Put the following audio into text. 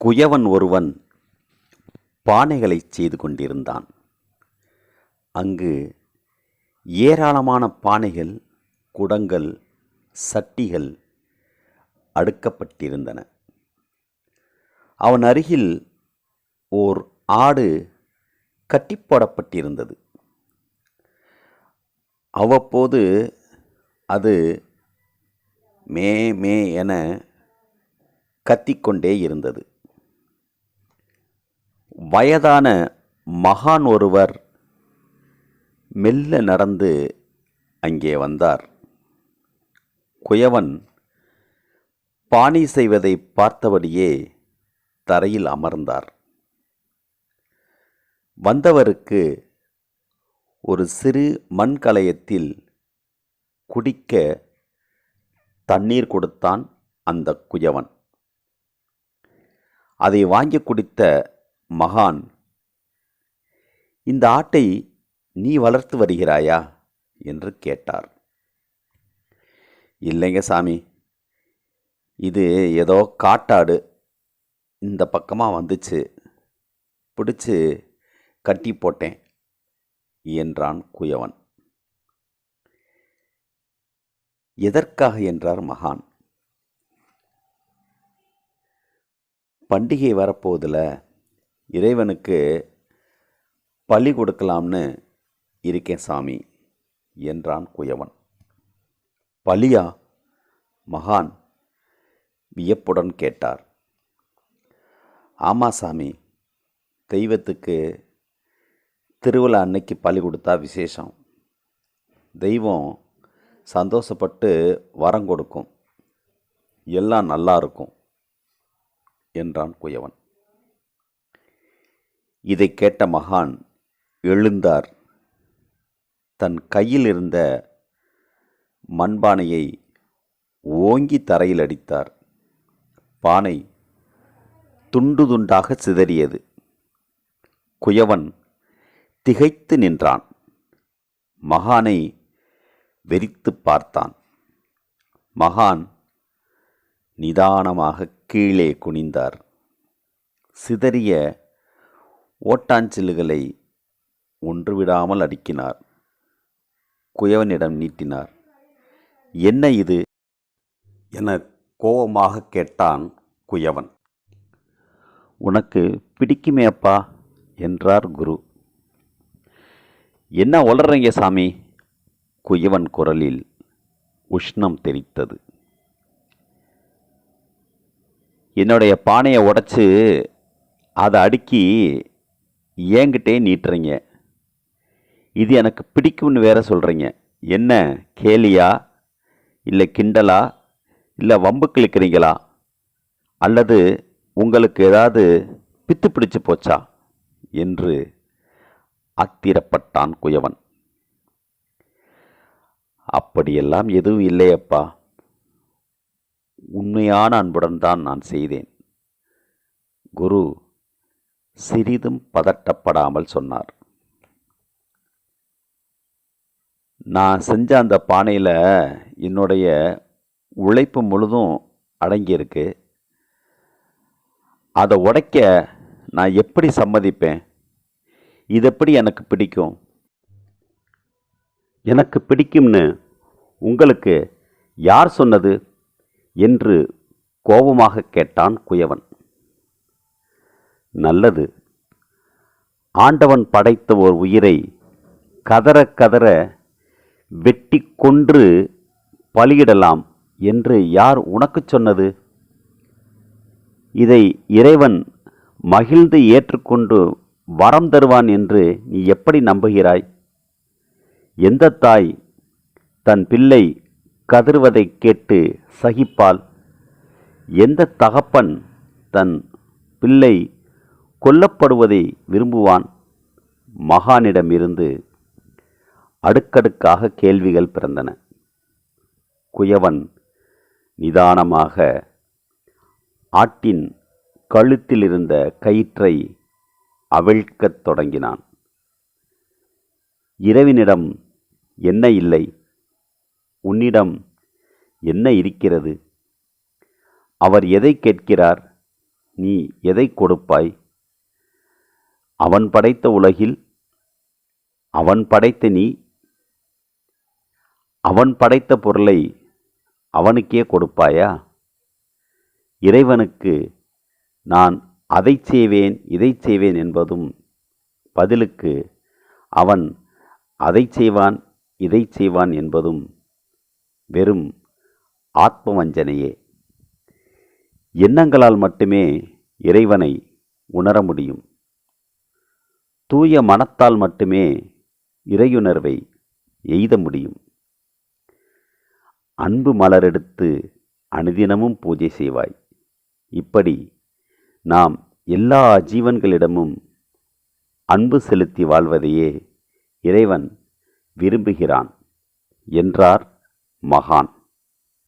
குயவன் ஒருவன் பானைகளைச் செய்து கொண்டிருந்தான். அங்கு ஏராளமான பானைகள் குடங்கள் சட்டிகள் அடுக்கப்பட்டிருந்தன. அவன் அருகில் ஓர் ஆடு கட்டிப்போடப்பட்டிருந்தது அவ்வப்போது அது மே மே என கத்திக்கொண்டே இருந்தது. வயதான மகான் ஒருவர் மெல்ல நடந்து அங்கே வந்தார். குயவன் பாணி செய்வதை பார்த்தபடியே தரையில் அமர்ந்தார். வந்தவருக்கு ஒரு சிறு மண்கலயத்தில் குடிக்க தண்ணீர் கொடுத்தான் அந்த குயவன். அதை வாங்கி குடித்த மகான். இந்த ஆட்டை நீ வளர்த்து வருகிறாயா? என்று கேட்டார். இல்லைங்க சாமி. இது ஏதோ காட்டாடு. இந்த பக்கமாக வந்துச்சு. பிடிச்சு கட்டி போட்டேன் என்றான் குயவன். எதற்காக என்றார் மகான். பண்டிகை வரப்போதில் இறைவனுக்கு பலி கொடுக்கலாம்னு இருக்கேன் சாமி என்றான் குயவன். பலியா? மகான் வியப்புடன் கேட்டார். ஆமா சாமி தெய்வத்துக்கு திருவிழா அன்னைக்கு பலி கொடுத்தா விசேஷம். தெய்வம் சந்தோஷப்பட்டு வரம் கொடுக்கும். எல்லாம் நல்லா இருக்கும் என்றான் குயவன். இதை கேட்ட மகான் எழுந்தார். தன் கையில் இருந்த மண்பானையை ஓங்கி தரையில் அடித்தார். பானை துண்டு துண்டாக சிதறியது. குயவன் திகைத்து நின்றான். மகானை வெறித்து பார்த்தான். மகான் நிதானமாக கீழே குனிந்தார். சிதறிய ஓட்டாஞ்சில்லுகளை ஒன்றுவிடாமல் அடுக்கினார். குயவனிடம் நீட்டினார். என்ன இது? என கோபமாக கேட்டான் குயவன். உனக்கு பிடிக்குமே அப்பா என்றார் குரு. என்ன ஒளர்றீங்க சாமி? குயவன் குரலில் உஷ்ணம் தெரித்தது என்னுடைய பானையை உடைச்சு அதை அடுக்கி ஏங்கிட்டே நீட்டுறீங்க. இது எனக்கு பிடிக்கும்னு வேற சொல்கிறீங்க என்ன கேலியா? இல்லை கிண்டலா? இல்லை வம்பு கிழக்கிறீங்களா? அல்லது உங்களுக்கு ஏதாவது பித்து பிடிச்சு போச்சா? என்று அத்திரப்பட்டான் குயவன். அப்படியெல்லாம் எதுவும் இல்லையப்பா. உண்மையான அன்புடன் தான் நான் செய்தேன். குரு சிறிதும் பதட்டப்படாமல் சொன்னார். நான் செஞ்ச அந்த பானையில் என்னுடைய உழைப்பு முழுதும் அடங்கியிருக்கு. அதை உடைக்க நான் எப்படி சம்மதிப்பேன்? இது எப்படி எனக்கு பிடிக்கும்? எனக்கு பிடிக்கும்னு உங்களுக்கு யார் சொன்னது? என்று கோபமாக கேட்டான் குயவன். நல்லது. ஆண்டவன் படைத்த ஓர் உயிரை கதற கதற வெட்டி கொன்று பலியிடலாம் என்று யார் உனக்குச் சொன்னது? இதை இறைவன் மகிழ்ந்து ஏற்றுக்கொண்டு வரம் தருவான் என்று நீ எப்படி நம்புகிறாய்? எந்த தாய் தன் பிள்ளை கதறுவதை கேட்டு சகிப்பாள்? எந்த தகப்பன் தன் பிள்ளை கொல்லப்படுவதை விரும்புவான் மகானிடமிருந்து அடுக்கடுக்காக கேள்விகள் பிறந்தன. குயவன் நிதானமாக ஆட்டின் கழுத்தில் இருந்த கயிற்றை அவிழ்க்கத் தொடங்கினான். இரவினிடம் என்ன இல்லை? உன்னிடம் என்ன இருக்கிறது? அவர் எதை கேட்கிறார்? நீ எதை கொடுப்பாய்? அவன் படைத்த உலகில் அவன் படைத்த நீ அவன் படைத்த பொருளை அவனுக்கே கொடுப்பாயா? இறைவனுக்கு நான் அதை செய்வேன் இதை செய்வேன் என்பதும் பதிலுக்கு அவன் அதை செய்வான் இதை செய்வான் என்பதும் வெறும் ஆத்ம வஞ்சனையே எண்ணங்களால் மட்டுமே இறைவனை உணர முடியும். தூய மனத்தால் மட்டுமே இறையுணர்வை எய்த முடியும். அன்பு மலரெடுத்து அனுதினமும் பூஜை செய்வாய். இப்படி நாம் எல்லா ஜீவன்களிடமும் அன்பு செலுத்தி வாழ்வதையே இறைவன் விரும்புகிறான் என்றார் மகான்.